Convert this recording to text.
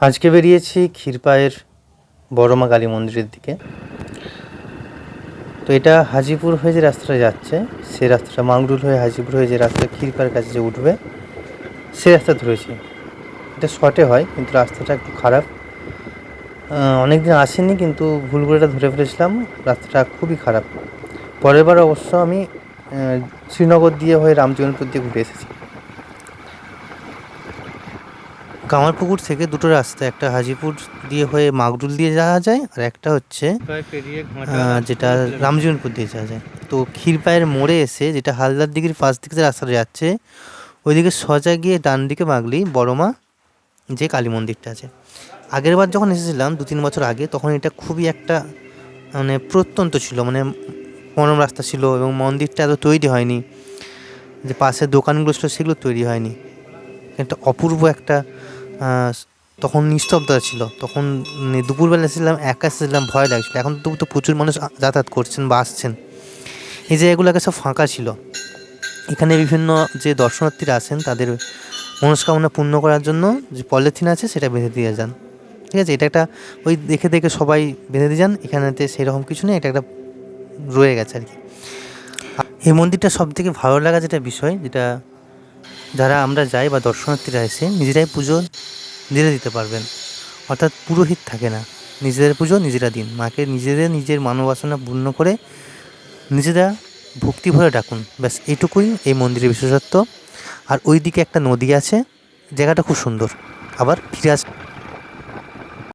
আজকে বেরিয়েছি ক্ষীরপায়ের বড়মা কালী মন্দিরের দিকে। তো এটা হাজিপুর হয়ে যে রাস্তাটা যাচ্ছে, সে রাস্তাটা মাংরুল হয়ে হাজিপুর হয়ে যে রাস্তা ক্ষীরপায়ের কাছে যে উঠবে সেই রাস্তা ধরেছি। এটা শর্টে হয়, কিন্তু রাস্তাটা একটু খারাপ। অনেক দিন আসেনি, কিন্তু ভুল করে এটা ধরে ফেলেছিলাম। রাস্তাটা খুবই খারাপ। পরের বার অবশ্য আমি শ্রীনগর দিয়ে হয়ে রামজীবনপুর দিয়ে ঘুরে এসেছি। কামারপুকুর থেকে দুটো রাস্তা, একটা হাজিপুর দিয়ে হয়ে মাগরুল দিয়ে যাওয়া যায় আর একটা হচ্ছে যেটা রামজীবনপুর দিয়ে যাওয়া যায়। তো ক্ষীরপায়ের মোড়ে এসে যেটা হালদার দিঘির পাশ দিকে রাস্তাটা যাচ্ছে, ওইদিকে সোজা গিয়ে ডান দিকে মাগলি বড়মা যে কালী মন্দিরটা আছে। আগের বার যখন এসেছিলাম, দু তিন বছর আগে, তখন এটা খুবই একটা মানে প্রত্যন্ত ছিল মানে মনোরম রাস্তা ছিল এবং মন্দিরটা এত তৈরি হয়নি, যে পাশের দোকানগুলো ছিল, সেগুলো তৈরি হয়নি। একটা অপূর্ব একটা তখন নিস্তব্ধতা ছিল। তখন মানে দুপুরবেলা এসেছিলাম, একা এসেছিলাম, ভয় লাগছিল। এখন তবু তো প্রচুর মানুষ যাতায়াত করছেন বা আসছেন। এই জায়গাগুলো আগে সব ফাঁকা ছিল। এখানে বিভিন্ন যে দর্শনার্থীরা আসেন তাদের মনস্কামনা পূর্ণ করার জন্য যে পলিথিন আছে, সেটা বেঁধে দিয়ে যান। ঠিক আছে? এটা একটা ওই দেখে দেখে সবাই বেঁধে দিয়ে যান। এখানেতে সেরকম কিছু নেই, এটা একটা রয়ে গেছে আর কি। এই মন্দিরটা সব থেকে ভালো লাগা যেটা বিষয়, যেটা যারা আমরা যাই বা দর্শনার্থীরা এসে নিজেরাই পুজো নিজেরা দিতে পারবেন। অর্থাৎ পুরোহিত থাকে না। নিজেদের পুজো, নিজেরা দিন। মাকে নিজেদের নিজের মানবাসনা পূর্ণ করে নিজেরা ভক্তি ভরে ডাকুন। ব্যাস, এইটুকুই এই মন্দিরের বিশেষত্ব। আর ওই দিকে একটা নদী আছে, জায়গাটা খুব সুন্দর। আবার ফিরে আস